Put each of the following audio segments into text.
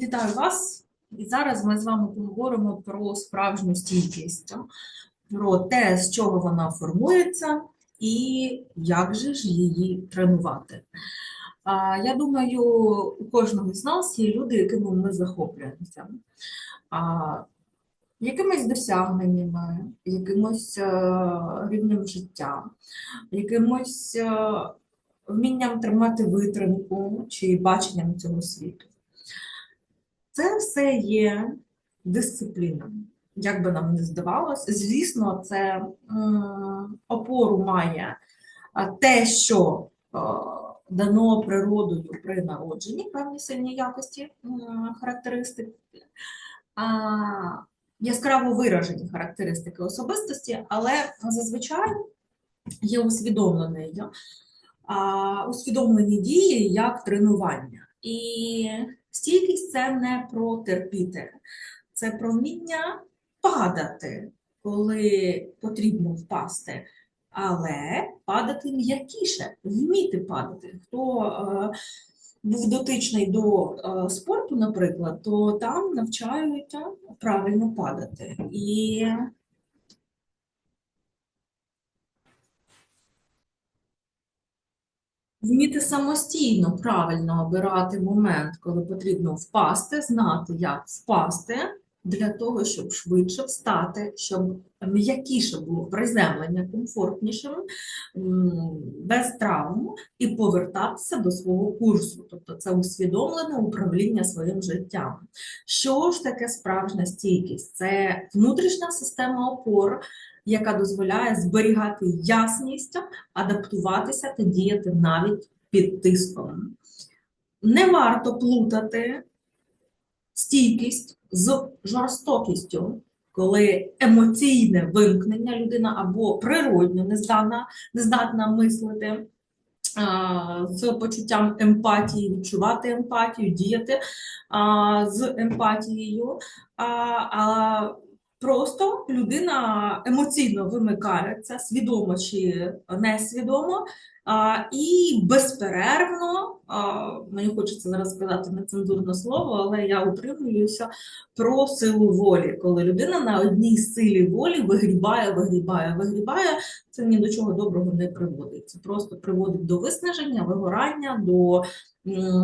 Вітаю вас! І зараз ми з вами поговоримо про справжню стійкість, про те, з чого вона формується, і як же ж її тренувати. Я думаю, у кожного з нас є люди, якими ми захоплюємося. Якимись досягненнями, якимось е, рівнем життя, якимось е, вмінням тримати витримку чи баченням цього світу. Це все є дисципліна. Як би нам не здавалося, звісно, це опору має те, що дано природою при народженні, певні сильні якості характеристики, яскраво виражені характеристики особистості, але зазвичай є усвідомлені, усвідомлені дії як тренування. І Стійкість це не про терпіти, це про вміння падати, коли потрібно впасти, але падати м'якіше, вміти падати. Хто е, був дотичний до е, спорту, наприклад, то там навчають правильно падати. І Вміти самостійно правильно обирати момент, коли потрібно впасти, знати, як впасти, для того, щоб швидше встати, щоб м'якіше було приземлення комфортнішим, без травм, і повертатися до свого курсу. Тобто це усвідомлене управління своїм життям. Що ж таке справжня стійкість? Це внутрішня система опор яка дозволяє зберігати ясність, адаптуватися та діяти навіть під тиском. Не варто плутати стійкість з жорстокістю, коли емоційне вимкнення людина або природньо нездатна, нездатна мислити. З почуттям емпатії, відчувати емпатію, діяти а, з емпатією, а, а Просто людина емоційно вимикається, свідомо чи несвідомо, і безперервно, мені хочеться зараз сказати нецензурне слово, але я утримуюся про силу волі. Коли людина на одній силі волі вигрібає, вигрібає, вигрібає, це ні до чого доброго не приводить. Це просто приводить до виснаження, вигорання, до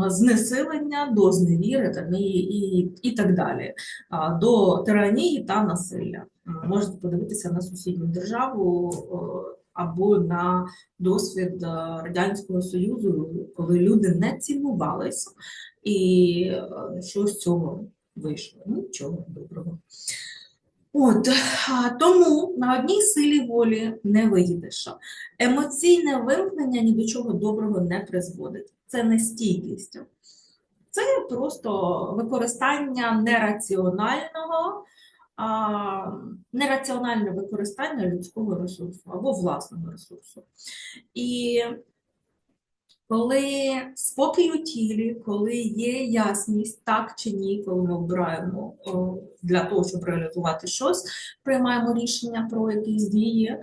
знесилення, до зневіри і, і, і так далі, до тиранії та насилля. Можете подивитися на сусідню державу або на досвід Радянського Союзу, коли люди не цінувалися, і що з цього вийшло? Нічого доброго. От тому на одній силі волі не виїдеш. Емоційне вимкнення ні до чого доброго не призводить. Це не стійкість. Це просто використання нераціонального, а, нераціональне використання людського ресурсу або власного ресурсу. І коли спокій у тілі, коли є ясність, так чи ні, коли ми обираємо для того, щоб реалізувати щось, приймаємо рішення про якісь дії,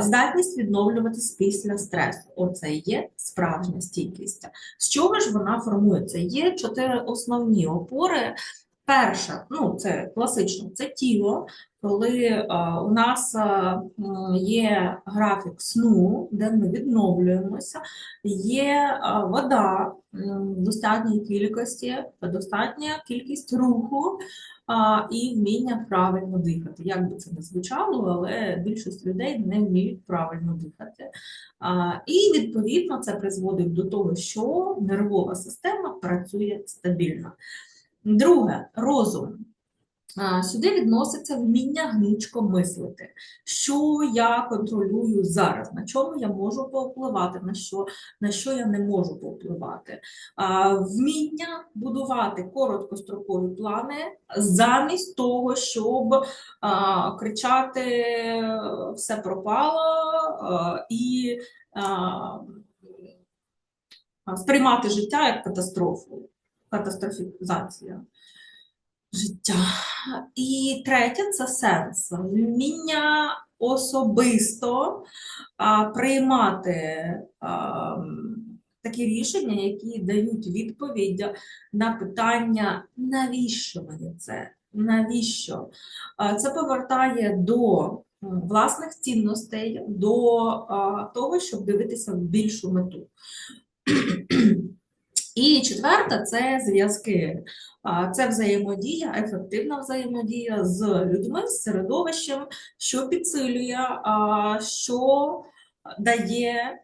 здатність відновлюватись після стресу. Оце є справжня стійкість. З чого ж вона формується? Є чотири основні опори. Перша, ну це класично, це тіло, коли а, у нас а, є графік сну, де ми відновлюємося, є а, вода в достатній кількості, достатня кількість руху і вміння правильно дихати. Як би це не звучало, але більшість людей не вміють правильно дихати. І відповідно це призводить до того, що нервова система працює стабільно. Друге розум. Сюди відноситься вміння гнучко мислити, що я контролюю зараз, на чому я можу повпливати, на що на що я не можу повпливати. Вміння будувати короткострокові плани замість того, щоб кричати все пропало і сприймати життя як катастрофу, катастрофізація життя. І третє це сенс. Вміння особисто а, приймати а, такі рішення, які дають відповідь на питання, навіщо мені це? Навіщо? А, Це повертає до власних цінностей, до а, того, щоб дивитися в більшу мету. І четверта це зв'язки. Це взаємодія, ефективна взаємодія з людьми, з середовищем, що підсилює, що дає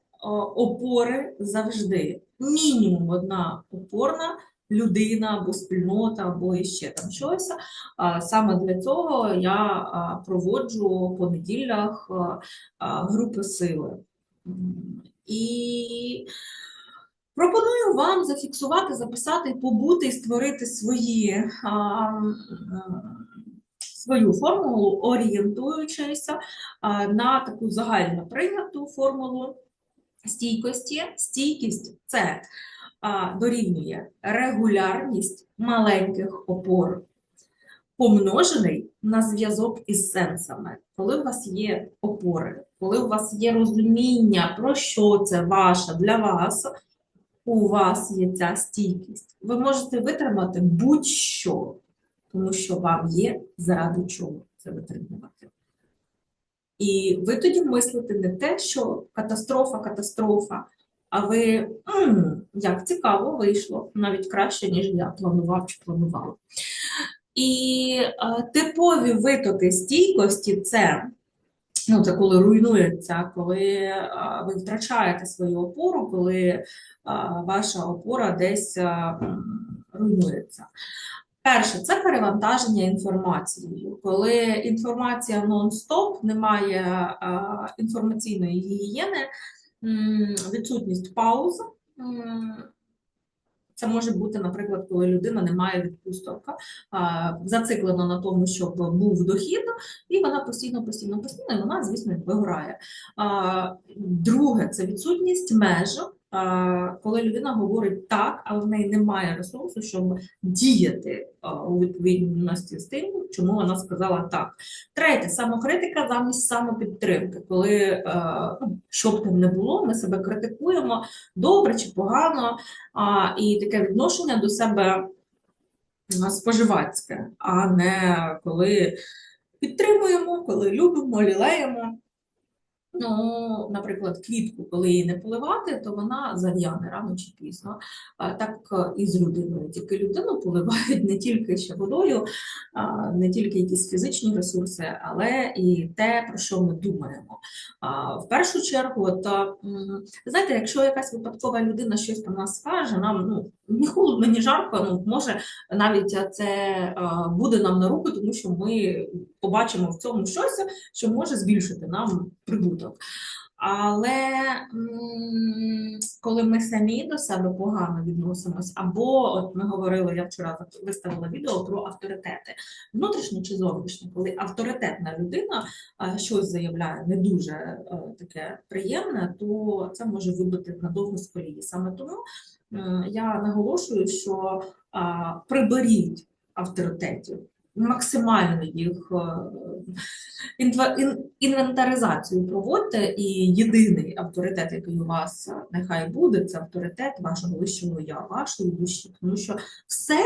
опори завжди. Мінімум одна опорна людина або спільнота, або іще там щось. Саме для цього я проводжу по неділях групи сили. І пропоную вам зафіксувати, записати, побути і створити свої, а, м, свою формулу, орієнтуючись а, на таку загально прийняту формулу стійкості. Стійкість це дорівнює регулярність маленьких опор, помножений на зв'язок із сенсами. Коли у вас є опори, коли у вас є розуміння, про що це ваше для вас, у вас є ця стійкість. Ви можете витримати будь-що, тому що вам є заради чого це витримувати. І ви тоді мислите не те, що катастрофа, катастрофа, а ви «М, як цікаво вийшло, навіть краще, ніж я планував чи планувала. І е, типові витоки стійкості це, ну, це коли руйнується, коли е, ви втрачаєте свою опору, коли е, ваша опора десь м, руйнується. Перше, це перевантаження інформацією. Коли інформація нон-стоп, немає е, інформаційної гігієни, відсутність пауз. Це може бути, наприклад, коли людина не має відпусток, зациклена на тому, щоб був дохід, і вона постійно, постійно, постійно, і вона, звісно, вигорає. Друге, це відсутність меж. Коли людина говорить так, але в неї немає ресурсу, щоб діяти у відповідності з тим, чому вона сказала так. Третє, самокритика замість самопідтримки. Коли ну, що б там не було, ми себе критикуємо добре чи погано, і таке відношення до себе споживацьке, а не коли підтримуємо, коли любимо, лілеємо. Ну, наприклад, квітку, коли її не поливати, то вона зав'яне рано чи пізно. Так е, і з людиною. Тільки людину поливають не тільки ще водою, не тільки якісь фізичні ресурси, але і те, про що ми думаємо. В першу чергу, м, знаєте, якщо якась випадкова людина щось про нас скаже, нам ну, ні холодно, ні жарко, ну, може навіть це буде нам на руку, тому що ми побачимо в цьому щось, що може збільшити нам прибуток. Але коли ми самі до себе погано відносимось, або от ми говорили, я вчора виставила відео про авторитети, внутрішні чи зовнішні, коли авторитетна людина щось заявляє не дуже е, таке приємне, то це може вибити надовго з колії. Саме тому м, я наголошую, що приберіть авторитетів максимально їх е, інвентаризацію проводьте, і єдиний авторитет, який у вас е, нехай буде, це авторитет вашого вищого я, вашої душі. Тому що все е,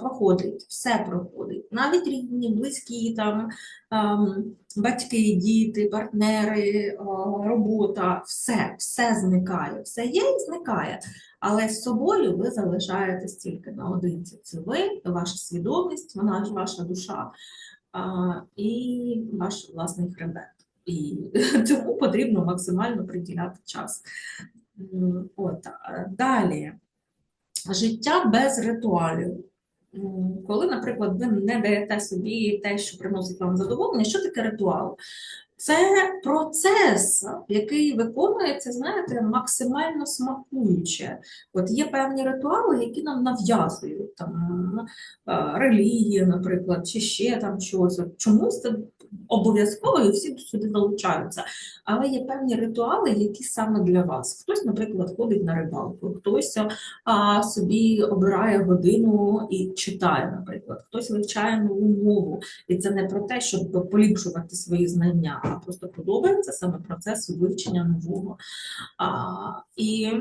проходить, все проходить. Навіть рідні, близькі, там, ем, батьки, діти, партнери, робота, все, все зникає, все є і зникає. Але з собою ви залишаєтесь тільки наодинці. Це ви, ваша свідомість, вона ж ваша душа а, і ваш власний хребет. І цьому потрібно максимально приділяти час. От, далі. Життя без ритуалів. Коли, наприклад, ви не даєте собі те, що приносить вам задоволення, що таке ритуал? Це процес, який виконується, знаєте, максимально смакуюче. От є певні ритуали, які нам нав'язують, там е, релігія, наприклад, чи ще там щось. Чомусь це обов'язково і всі сюди долучаються. Але є певні ритуали, які саме для вас. Хтось, наприклад, ходить на рибалку, хтось а, собі обирає годину і читає, наприклад, хтось вивчає нову мову. І це не про те, щоб поліпшувати свої знання, а просто подобається саме процес вивчення нового. А, і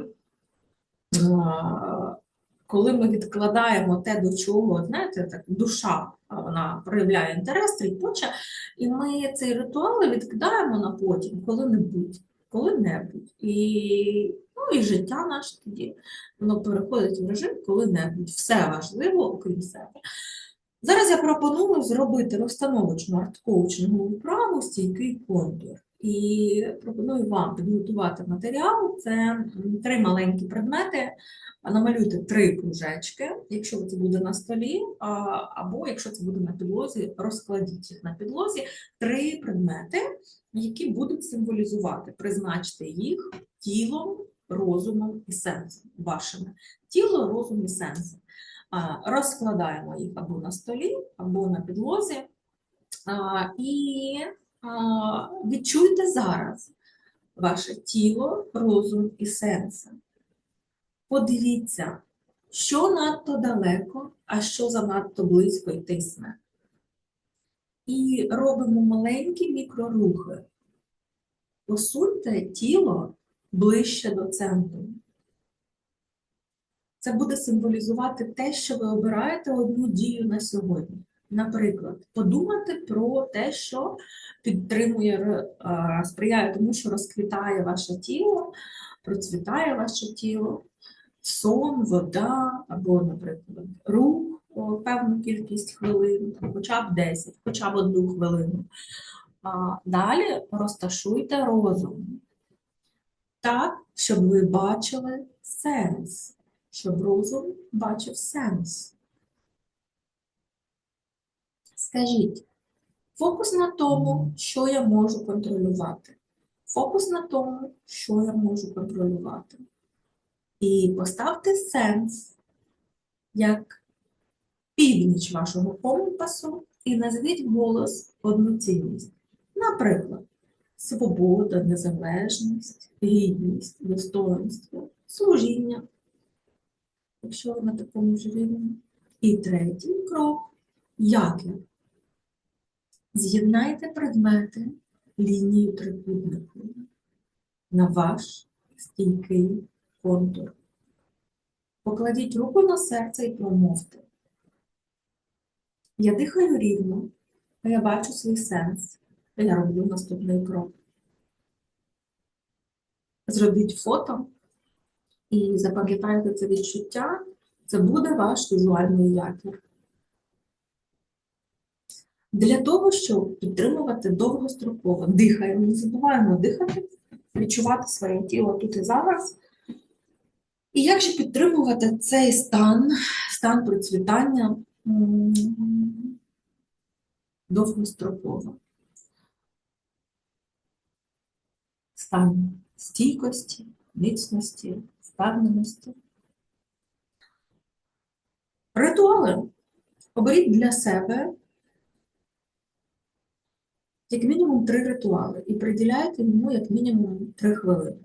а, коли ми відкладаємо те, до чого, знаєте, так душа вона проявляє інтерес, тріпоче, і ми цей ритуал відкидаємо на потім, коли-небудь, коли-небудь. І, ну, і життя наше тоді, воно переходить в режим коли-небудь. Все важливо, окрім себе. Зараз я пропоную зробити розстановочну арт-коучингову вправу стійкий контур. І пропоную вам підготувати матеріал. Це три маленькі предмети. Намалюйте три кружечки, якщо це буде на столі, або якщо це буде на підлозі, розкладіть їх на підлозі. Три предмети, які будуть символізувати, призначте їх тілом, розумом і сенсом вашими. Тіло, розум і сенс. Розкладаємо їх або на столі, або на підлозі. І відчуйте зараз ваше тіло, розум і сенс. Подивіться, що надто далеко, а що занадто близько й тисне. І робимо маленькі мікрорухи. Посуньте тіло ближче до центру. Це буде символізувати те, що ви обираєте одну дію на сьогодні. Наприклад, подумати про те, що підтримує, е, сприяє тому, що розквітає ваше тіло, процвітає ваше тіло, сон, вода, або, наприклад, рух певну кількість хвилин, хоча б 10, хоча б одну хвилину. Далі розташуйте розум так, щоб ви бачили сенс, щоб розум бачив сенс. Скажіть, фокус на тому, що я можу контролювати. Фокус на тому, що я можу контролювати. І поставте сенс як північ вашого компасу і назвіть голос одну цінність. Наприклад, свобода, незалежність, гідність, достоинство, служіння, якщо ви на такому ж рівні. І третій крок як я? З'єднайте предмети лінію трикутнику на ваш стійкий контур. Покладіть руку на серце і промовте. Я дихаю рівно, а я бачу свій сенс. А я роблю наступний крок. Зробіть фото і запам'ятайте це відчуття, це буде ваш візуальний якір. Для того, щоб підтримувати довгостроково, дихаємо, не забуваємо дихати, відчувати своє тіло тут і зараз. І як же підтримувати цей стан, стан процвітання довгостроково? Стан стійкості, міцності, впевненості. Ритуали. Оберіть для себе як мінімум три ритуали і приділяйте йому як мінімум три хвилини.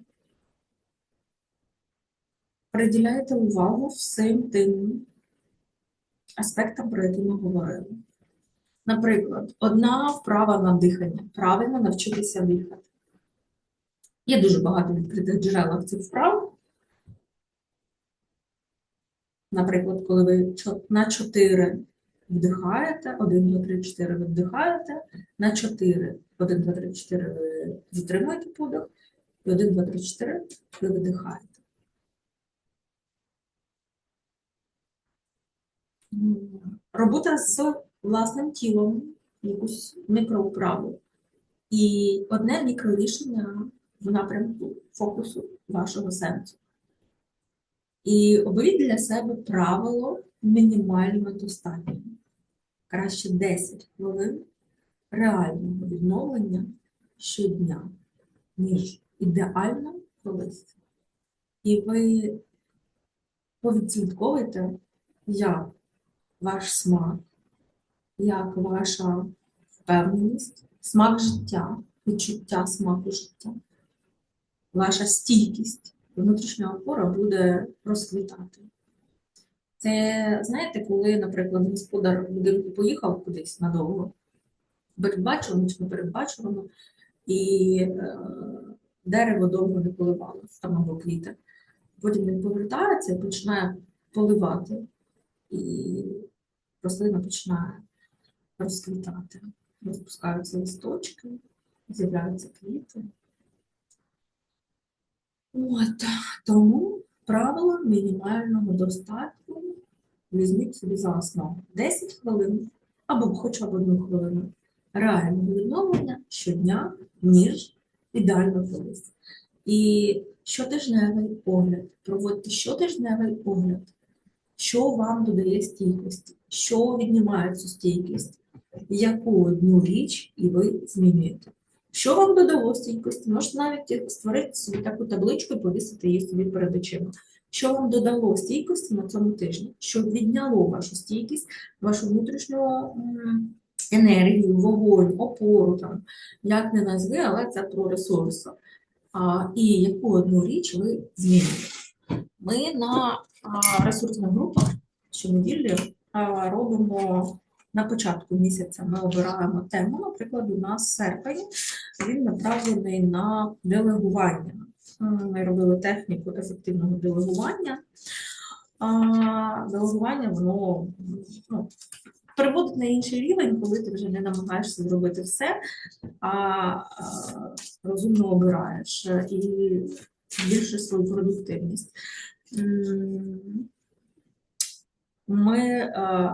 Приділяйте увагу всім тим аспектам, про які ми говорили. Наприклад, одна вправа на дихання. Правильно навчитися дихати. Є дуже багато відкритих джерелах цих вправ. Наприклад, коли ви на 4 вдихаєте, 1, 2, 3, 4 ви вдихаєте, на 4, 1, 2, 3, 4 ви затримуєте подих, і 1, 2, 3, 4 ви видихаєте. Робота з власним тілом, якусь мікроуправу. І одне мікрорішення в напрямку фокусу вашого сенсу. І оберіть для себе правило мінімально достатньо. Краще 10 хвилин реального відновлення щодня, ніж ідеально колись. І ви повідслідковуєте, як ваш смак, як ваша впевненість, смак життя, відчуття смаку життя, ваша стійкість, внутрішня опора буде розквітати. Це, знаєте, коли, наприклад, господар будинку поїхав кудись надовго, передбачувано чи не передбачувано, і е, дерево довго не коливалося, там або квіти. Потім він повертається і починає поливати, і рослина починає розквітати. Розпускаються листочки, з'являються квіти. От, тому правило мінімального достатку візьміть собі за основу 10 хвилин або хоча б одну хвилину реального відновлення щодня, ніж ідеально колись. І щотижневий огляд. Проводьте щотижневий огляд, що вам додає стійкості, що віднімає цю стійкість, яку одну річ і ви змінюєте. Що вам додало стійкості? Можете навіть створити собі таку табличку і повісити її собі перед очима. Що вам додало стійкості на цьому тижні? Що відняло вашу стійкість, вашу внутрішню енергію, вогонь, опору, там, як не назви, але це про ресурси. А, і яку одну річ ви змінюєте? Ми на а, ресурсних групах щонеділі робимо на початку місяця ми обираємо тему, наприклад, у нас серпень, він направлений на делегування. Ми робили техніку ефективного делегування. Делегування, воно ну, переводить на інший рівень, коли ти вже не намагаєшся зробити все, а, розумно обираєш е, і збільшуєш свою продуктивність. Ми е,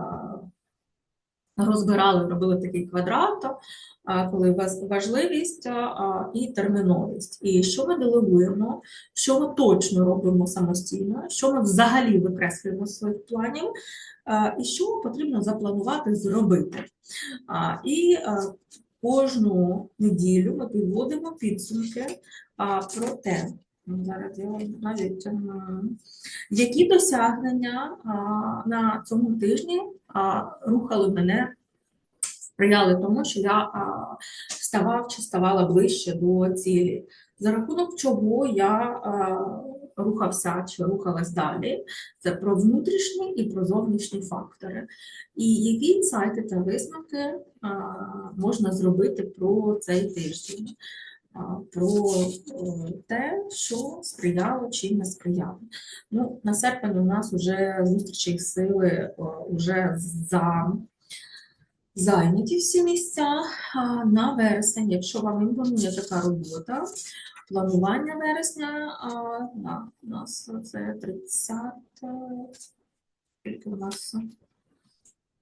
розбирали, робили такий квадрат, коли ваз- важливість а, а, і терміновість. І що ми делегуємо, що ми точно робимо самостійно, що ми взагалі викреслюємо з своїх планів, і що потрібно запланувати зробити. І кожну неділю ми підводимо підсумки про те, зараз я вам які досягнення а, на цьому тижні а, рухали мене, сприяли тому, що я а, ставав чи ставала ближче до цілі, за рахунок чого я а, рухався чи рухалась далі. Це про внутрішні і про зовнішні фактори. І які інсайти та висновки а, можна зробити про цей тиждень, про е, те, що сприяло чи не сприяло. Ну, на серпень у нас вже зустрічі сили вже за зайняті всі місця. На вересень, якщо вам імпонує така робота, планування вересня, а, на, у нас це 30, скільки у нас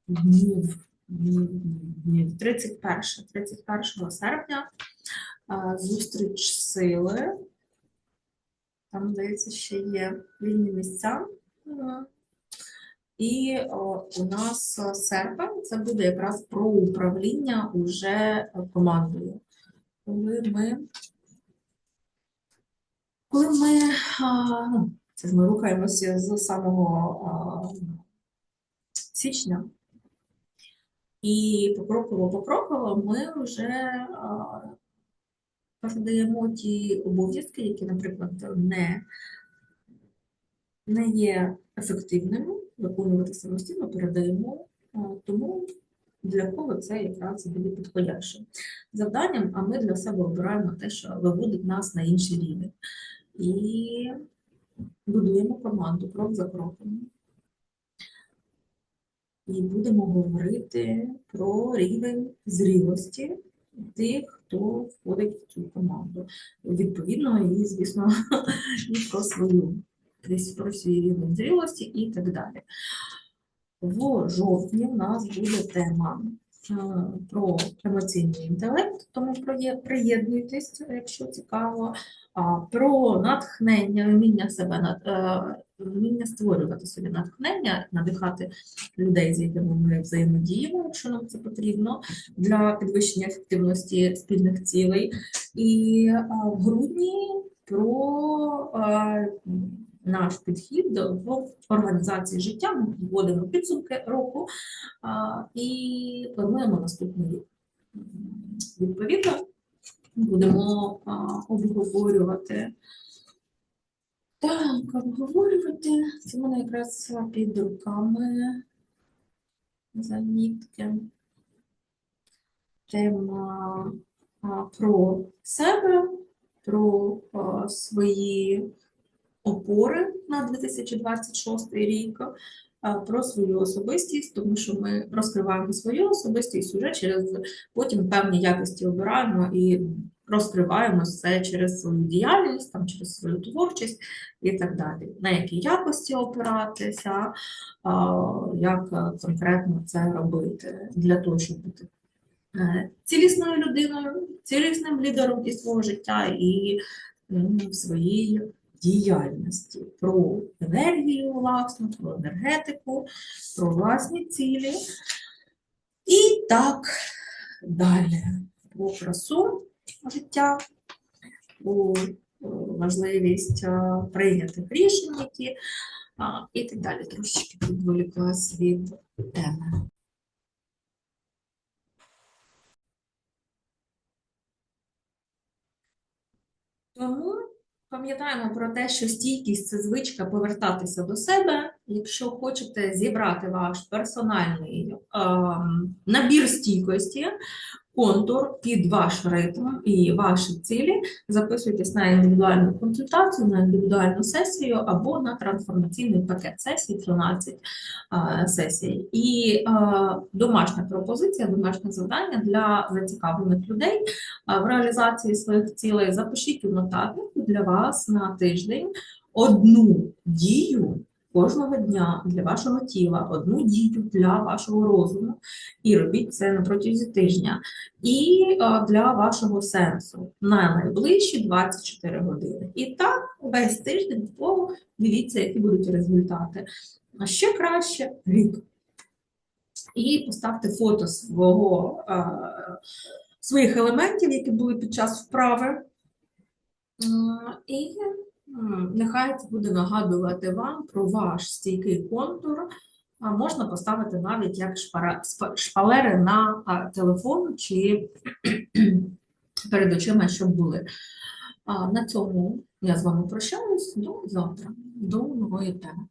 днів, днів, днів, 31, 31 серпня зустріч сили. Там, здається, ще є вільні місця. І о, у нас серпень це буде якраз про управління уже командою. Коли ми, коли ми, а, ну, це ми рухаємося з самого а, січня, і покроково-покроково ми вже а, передаємо ті обов'язки, які, наприклад, не, не є ефективними, виконувати самостійно, передаємо тому, для кого це якраз буде підходящим завданням, а ми для себе обираємо те, що виводить нас на інший рівень. І будуємо команду крок за кроком. І будемо говорити про рівень зрілості тих, хто входить в цю команду. Відповідно, і, звісно, і про свою десь про свій рівень зрілості і так далі. В жовтні в нас буде тема е, про емоційний інтелект, тому приє- приєднуйтесь, якщо цікаво, про натхнення, вміння себе е, вміння створювати собі натхнення, надихати людей, з якими ми взаємодіємо, якщо нам це потрібно, для підвищення ефективності спільних цілей. І а, в грудні про а, наш підхід до організації життя. Ми вводимо підсумки року а, і плануємо наступний рік. Відповідно, будемо а, обговорювати. Так, обговорювати. Це в мене якраз під руками замітки. Тема про себе, про свої опори на 2026 рік, про свою особистість, тому що ми розкриваємо свою особистість уже через потім певні якості обираємо і розкриваємо все через свою діяльність, там, через свою творчість і так далі. На які якості опиратися, як конкретно це робити для того, щоб бути е, цілісною людиною, цілісним лідером і свого життя і в своїй діяльності, про енергію власну, про енергетику, про власні цілі. І так далі. Про красу життя, про е, важливість е, прийнятих рішень, які і так далі. Трошечки відволіклась від теми. Тому пам'ятаємо про те, що стійкість це звичка повертатися до себе. Якщо хочете зібрати ваш персональний ем, набір стійкості, контур під ваш ритм і ваші цілі, записуйтесь на індивідуальну консультацію, на індивідуальну сесію або на трансформаційний пакет сесій 13 е, сесій. І е, домашня пропозиція, домашнє завдання для зацікавлених людей е, в реалізації своїх цілей. Запишіть у нотатнику для вас на тиждень одну дію кожного дня для вашого тіла, одну дію для вашого розуму, і робіть це на протязі тижня. І для вашого сенсу на найближчі 24 години. І так весь тиждень по дивіться, які будуть результати. А ще краще рік. І поставте фото свого, своїх елементів, які були під час вправи. І нехай це буде нагадувати вам про ваш стійкий контур. А можна поставити навіть як шпалери на телефон чи перед очима, щоб були. На цьому я з вами прощаюсь. До завтра, до нової теми.